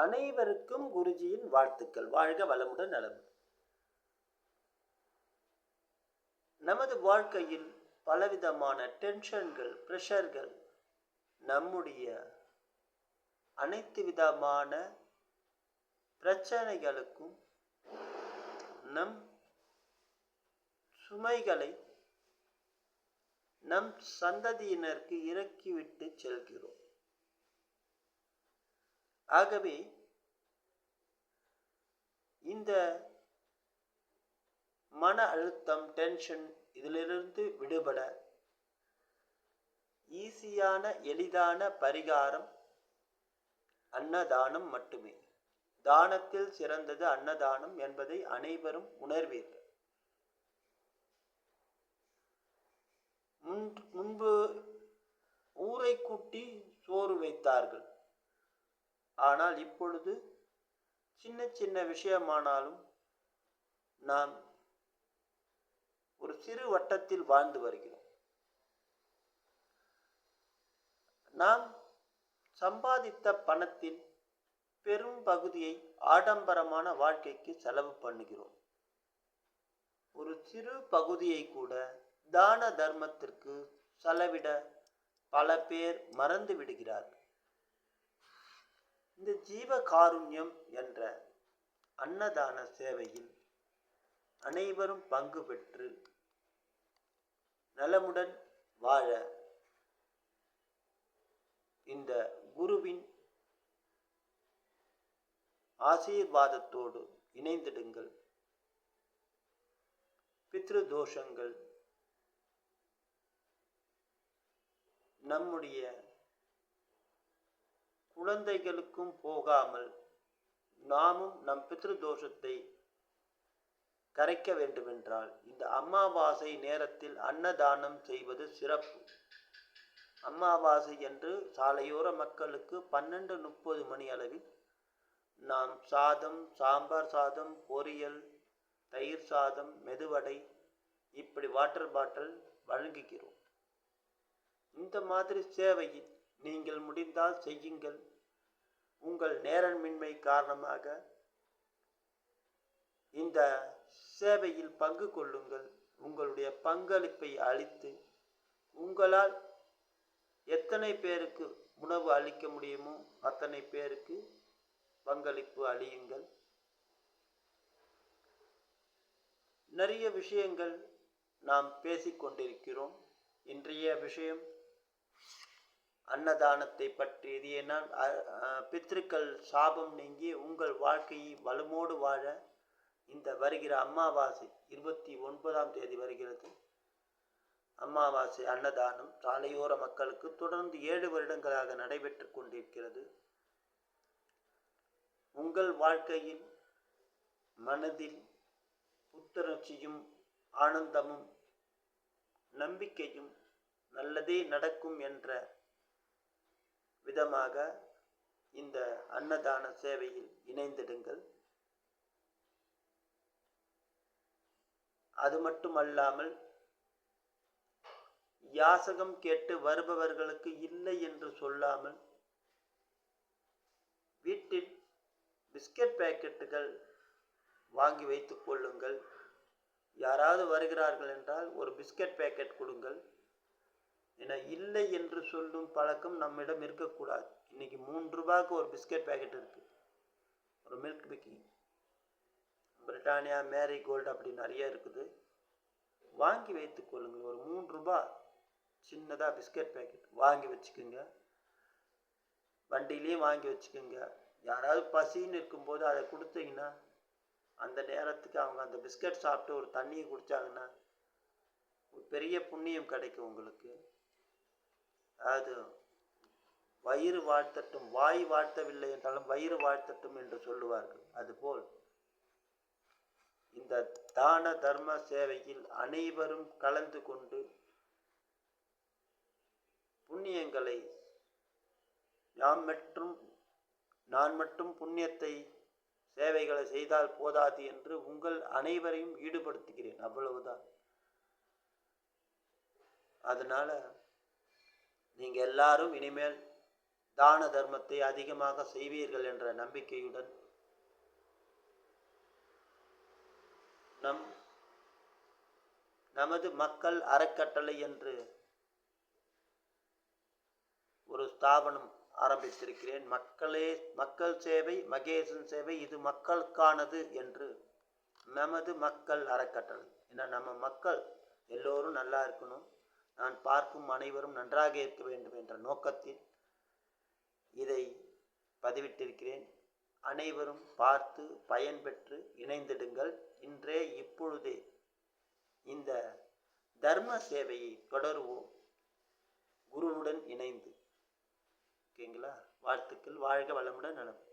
அனைவருக்கும் குருஜியின் வாழ்த்துக்கள். வாழ்க வளமுடன் நலம் நமது வாழ்க்கையில் பலவிதமான டென்ஷன்கள் ப்ரெஷர்கள் நம்முடைய அனைத்து விதமான பிரச்சனைகளுக்கும் நம் சுமைகளை நம் சந்ததியினருக்கு இறக்கிவிட்டு செல்கிறோம். ஆகவே இந்த மன அழுத்தம் டென்ஷன் இதிலிருந்து விடுபட ஈஸியான எளிதான பரிகாரம் அன்னதானம் மட்டுமே. தானத்தில் சிறந்தது அன்னதானம் என்பதை அனைவரும் உணர்வீர்கள். முன்- முன்பு ஊரை கூட்டி சோறு வைத்தார்கள். ஆனால் இப்பொழுது சின்ன சின்ன விஷயமானாலும் நாம் ஒரு சிறு வட்டத்தில் வாழ்ந்து வருகிறோம். நாம் சம்பாதித்த பணத்தில் பெரும் பகுதியை ஆடம்பரமான வாழ்க்கைக்கு செலவு பண்ணுகிறோம். ஒரு சிறு பகுதியை கூட தான தர்மத்திற்கு செலவிட பல பேர் மறந்து விடுகிறார்கள். இந்த ஜீவ காருண்யம் என்ற அன்னதான சேவையில் அனைவரும் பங்கு பெற்று நலமுடன் வாழ இந்த குருவின் ஆசீர்வாதத்தோடு இணைந்திடுங்கள். பித்ரு தோஷங்கள் நம்முடைய குழந்தைகளுக்கும் போகாமல் நாமும் நம் பித்ரு தோஷத்தை கரைக்க வேண்டுமென்றால் இந்த அமாவாசை நேரத்தில் அன்னதானம் செய்வது சிறப்பு. அமாவாசை என்று சாலையோர மக்களுக்கு பன்னெண்டு முப்பது மணி அளவில் நாம் சாதம் சாம்பார் சாதம் பொரியல் தயிர் சாதம் மெதுவடை இப்படி வாட்டர் பாட்டில் வழங்குகிறோம். இந்த மாதிரி சேவையில் நீங்கள் முடிந்தால் செய்யுங்கள். உங்கள் நேரமின்மை காரணமாக இந்த சேவையில் பங்கு கொள்ளுங்கள். உங்களுடைய பங்களிப்பை அளித்து உங்களால் எத்தனை பேருக்கு உணவு அளிக்க முடியுமோ அத்தனை பேருக்கு பங்களிப்பு அளியுங்கள். நிறைய விஷயங்கள் நாம் பேசிக்கொண்டிருக்கிறோம். இன்றைய விஷயம் அன்னதானத்தை பற்றியது ஏனால் அ- சாபம் நீங்கி உங்கள் வாழ்க்கையை வலுமோடு வாழ இந்த வருகிற அமாவாசை இருபத்தி ஒன்பதாம் தேதி வருகிறது. அமாவாசை அன்னதானம் சாலையோர மக்களுக்கு தொடர்ந்து ஏழு வருடங்களாக நடைபெற்று கொண்டிருக்கிறது. உங்கள் வாழ்க்கையில் மனதில் புத்துணர்ச்சியும் ஆனந்தமும் நம்பிக்கையும் நல்லதே நடக்கும் என்ற விதமாக இந்த அன்னதான சேவையில் இணைந்திடுங்கள். அது மட்டுமல்லாமல் யாசகம் கேட்டு வருபவர்களுக்கு இல்லை என்று சொல்லாமல் வீட்டில் பிஸ்கட் பாக்கெட்டுகள் வாங்கி வைத்துக் கொள்ளுங்கள். யாராவது வருகிறார்கள் என்றால் ஒரு பிஸ்கட் பாக்கெட் கொடுங்கள். ஏன்னா இல்லை என்று சொல்லும் பழக்கம் நம்மிடம் இருக்கக்கூடாது. இன்னைக்கு மூன்று ரூபாய்க்கு ஒரு பிஸ்கட் பாக்கெட் இருக்கு. ஒரு milk bikis Britannia Marie gold அப்படி நிறைய இருக்குது. வாங்கி வைத்துக் கொள்ளுங்கள். ஒரு மூன்று ரூபாய் சின்னதாக பிஸ்கட் பாக்கெட் வாங்கி வச்சுக்கோங்க. வண்டியிலையும் வாங்கி வச்சுக்கோங்க. யாராவது பசின்னு இருக்கும்போது அதை கொடுத்தீங்கன்னா அந்த நேரத்துக்கு அவங்க அந்த பிஸ்கட் சாப்பிட்டு ஒரு தண்ணியை குடித்தாங்கன்னா ஒரு பெரிய புண்ணியம் கிடைக்கும் உங்களுக்கு. அது வயிறு வாழ்த்தட்டும் வாய் வாழ்த்தவில்லை என்றாலும் வயிறு வாழ்த்தட்டும் என்று சொல்லுவார்கள். அதுபோல் இந்த தான தர்ம சேவையில் அனைவரும் கலந்து கொண்டு புண்ணியங்களை நாம் மற்றும் நான் மட்டும் புண்ணியத்தை சேவைகளை செய்தால் போதாது என்று உங்கள் அனைவரையும் ஈடுபடுத்துகிறேன். அவ்வளவுதான். அதனால நீங்கள் எல்லாரும் இனிமேல் தான தர்மத்தை அதிகமாக செய்வீர்கள் என்ற நம்பிக்கையுடன் நம் நமது மக்கள் அறக்கட்டளை என்று ஒரு ஸ்தாபனம் ஆரம்பித்திருக்கிறேன். மக்களே மக்கள் சேவை மகேசன் சேவை இது மக்களுக்கானது என்று நமது மக்கள் அறக்கட்டளை. ஏன்னா நம்ம மக்கள் எல்லோரும் நல்லா இருக்கணும். நான் பார்க்கும் அனைவரும் நன்றாக இருக்க வேண்டும் என்ற நோக்கத்தில் இதை பதிவிட்டிருக்கிறேன். அனைவரும் பார்த்து பயன்பெற்று இணைந்திடுங்கள். இன்றே இப்பொழுதே இந்த தர்ம சேவையை தொடருவோம். குருவுடன் இணைந்து. ஓகேங்களா? வாழ்த்துக்கள். வாழ்க வளமுடன் நலம்.